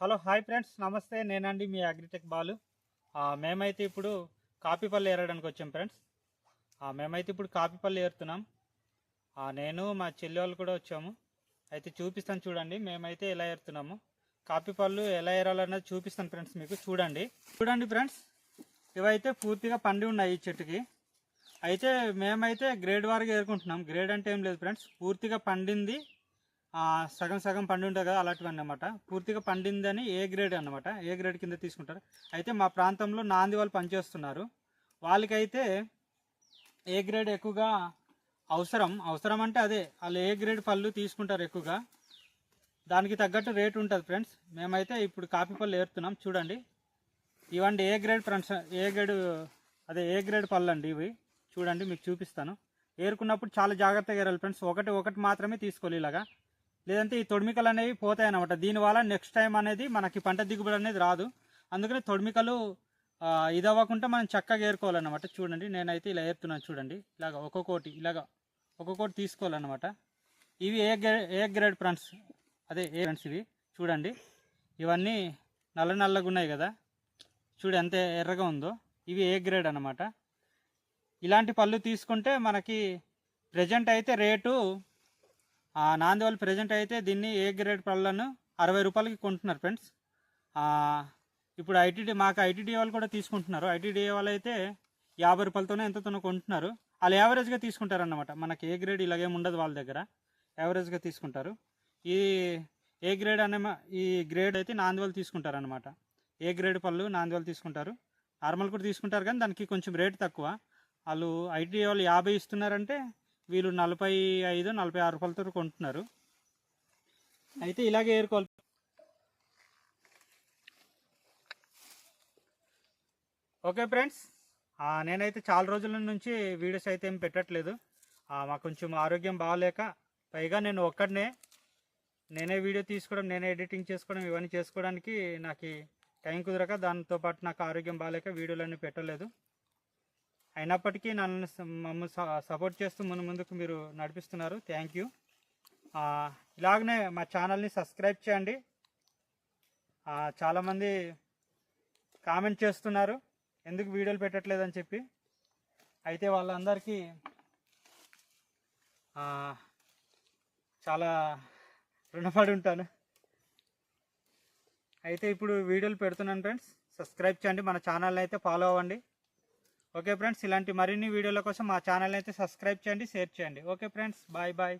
Hello hi friends. నమస్తే. నేనండి మీ agritech Balu. మేమైతే ఇప్పుడు కాపీపల్లి ఏరడానికి వచ్చాం ఫ్రెండ్స్. మేమైతే ఇప్పుడు కాపీపల్లి ఏరుతున్నాం. నేను మా చెల్లి వాళ్ళు కూడా వచ్చాము. అయితే చూపిస్తాను చూడండి. మేమైతే ఎలా ఏరుతున్నాము? కాపీపళ్ళు ఎలా ఏరాలన్నది చూపిస్తాను ఫ్రెండ్స్ మీకు. చూడండి. చూడండి ఫ్రెండ్స్. ఇవైతే పూర్తిగా పండి ఉన్నాయి ఈ చెట్టుకి. అయితే మేమైతే గ్రేడ్ వారిగా ఏరుకుంటున్నాం. గ్రేడ్ అంటే ఏం లేదు ఫ్రెండ్స్. పూర్తిగా పండింది సగం సగం పండి ఉంటుంది కదా అలాంటివి అన్నమాట పూర్తిగా పండిందని ఏ గ్రేడ్ అన్నమాట. ఏ గ్రేడ్ కింద తీసుకుంటారు? అయితే మా ప్రాంతంలో నాంది వాళ్ళు పనిచేస్తున్నారు. వాళ్ళకైతే ఏ గ్రేడ్ ఎక్కువగా అవసరం? అవసరం అంటే అదే వాళ్ళు ఏ గ్రేడ్ పళ్ళు తీసుకుంటారు ఎక్కువగా? దానికి తగ్గట్టు రేట్ ఉంటుంది ఫ్రెండ్స్ మేమైతే ఇప్పుడు కాపీ పళ్ళు ఏరుతున్నాం చూడండి. ఇవండి A grade friends A grade అదే ఏ గ్రేడ్ పళ్ళు అండి ఇవి? చూడండి మీకు చూపిస్తాను. ఏరుకున్నప్పుడు చాలా జాగ్రత్తగా ఏరాలి ఫ్రెండ్స్ ఒకటి ఒకటి మాత్రమే తీసుకోవాలి ఇలాగా. లేదంటే ఈ తొడిమికలు అనేవి పోతాయి అన్నమాట దీనివల్ల నెక్స్ట్ టైం అనేది మనకి పంట దిగుబడి అనేది రాదు. అందుకని తొడిమికలు ఇదవ్వకుండా మనం చక్కగా ఏరుకోవాలన్నమాట. చూడండి నేనైతే ఇలా ఏరుతున్నాను చూడండి. ఇలాగ ఒక్కొక్కటి ఇలాగ ఒక్కొక్కటి తీసుకోవాలన్నమాట. ఇవి A grade A grade friends అదే ఏ ఫ్రెండ్స్ ఇవి? చూడండి. ఇవన్నీ నల్ల నల్లగా ఉన్నాయి కదా. చూడు ఎంత ఎర్రగా ఉందో. ఇవి ఏ గ్రేడ్ అన్నమాట. ఇలాంటి పళ్ళు తీసుకుంటే మనకి ప్రజెంట్ అయితే రేటు నాంది వాళ్ళు ప్రజెంట్ అయితే దీన్ని ఏ గ్రేడ్ పళ్ళను అరవై రూపాయలకి కొంటున్నారు ఫ్రెండ్స్ ఇప్పుడు ఐటీడీ మాకు ఐటీడీ వాళ్ళు కూడా తీసుకుంటున్నారు. ఐటీడీ వాళ్ళు అయితే యాభై రూపాయలతోనే ఎంతతోనో కొంటున్నారు. వాళ్ళు యావరేజ్గా తీసుకుంటారన్నమాట. మనకి ఏ గ్రేడ్ ఇలాగేం ఉండదు వాళ్ళ దగ్గర. యావరేజ్గా తీసుకుంటారు. ఈ ఏ గ్రేడ్ అనే మా- ఈ గ్రేడ్ అయితే నాంది వాళ్ళు తీసుకుంటారు ఏ గ్రేడ్ పళ్ళు నాంది వాళ్ళు తీసుకుంటారు. నార్మల్ కూడా తీసుకుంటారు కానీ దానికి కొంచెం రేట్ తక్కువ. వాళ్ళు ఐటీ వాళ్ళు యాభై ఇస్తున్నారంటే వీళ్ళు నలభై ఐదు నలభై ఆరు రూపాయలతో కొంటున్నారు. అయితే ఇలాగే ఏరుకోవాలి ఓకే ఫ్రెండ్స్ నేనైతే చాలా రోజుల నుంచి వీడియోస్ అయితే ఏం పెట్టట్లేదు. మాకు కొంచెం ఆరోగ్యం బాగాలేక పైగా నేను ఒక్కడనే నేనే వీడియో తీసుకోవడం నేనే ఎడిటింగ్ చేసుకోవడం ఇవన్నీ చేసుకోవడానికి నాకు టైం కుదరక దాంతో పాటు నాకు ఆరోగ్యం బాగాలేక వీడియోలన్నీ పెట్టలేదు. అయినప్పటికీ నన్ను మమ్మల్ని స- సపోర్ట్ చేస్తూ ముందు ముందుకు మీరు నడిపిస్తున్నారు. థ్యాంక్ యూ ఇలాగనే మా ఛానల్ని సబ్స్క్రైబ్ చేయండి. చాలామంది కామెంట్ చేస్తున్నారు. ఎందుకు వీడియోలు పెట్టట్లేదని చెప్పి. అయితే వాళ్ళందరికీ చాలా రుణపడి ఉంటాను. అయితే ఇప్పుడు వీడియోలు పెడుతున్నాను ఫ్రెండ్స్ సబ్స్క్రైబ్ చేయండి. మన ఛానల్ని అయితే ఫాలో అవ్వండి. ఓకే ఫ్రెండ్స్ ఇలాంటి మరిన్ని వీడియోల కోసం మా ఛానల్ అయితే సబ్స్క్రైబ్ చేయండి షేర్ చేయండి. Okay friends bye bye.